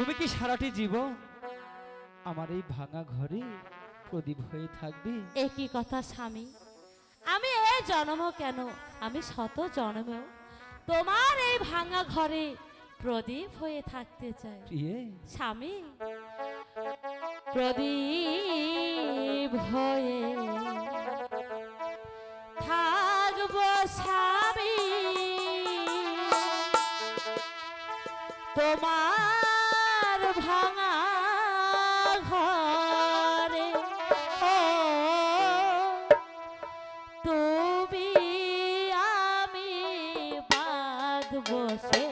তুমি কি সারাটি জীবন আমার এই ভাঙা ঘরে প্রদীপ হয়ে থাকবে? একই কথা স্বামী। আমি এ জন্ম কেন? আমি শত জন্মেও তোমার এই ভাঙা ঘরে প্রদীপ হয়ে থাকতে চাই। প্রিয়ে। স্বামী প্রদীপ হয়ে থাকব স্বামী। তোমার ভাঙা ঘরে। ও তুমি আমি বাঁধবো বসে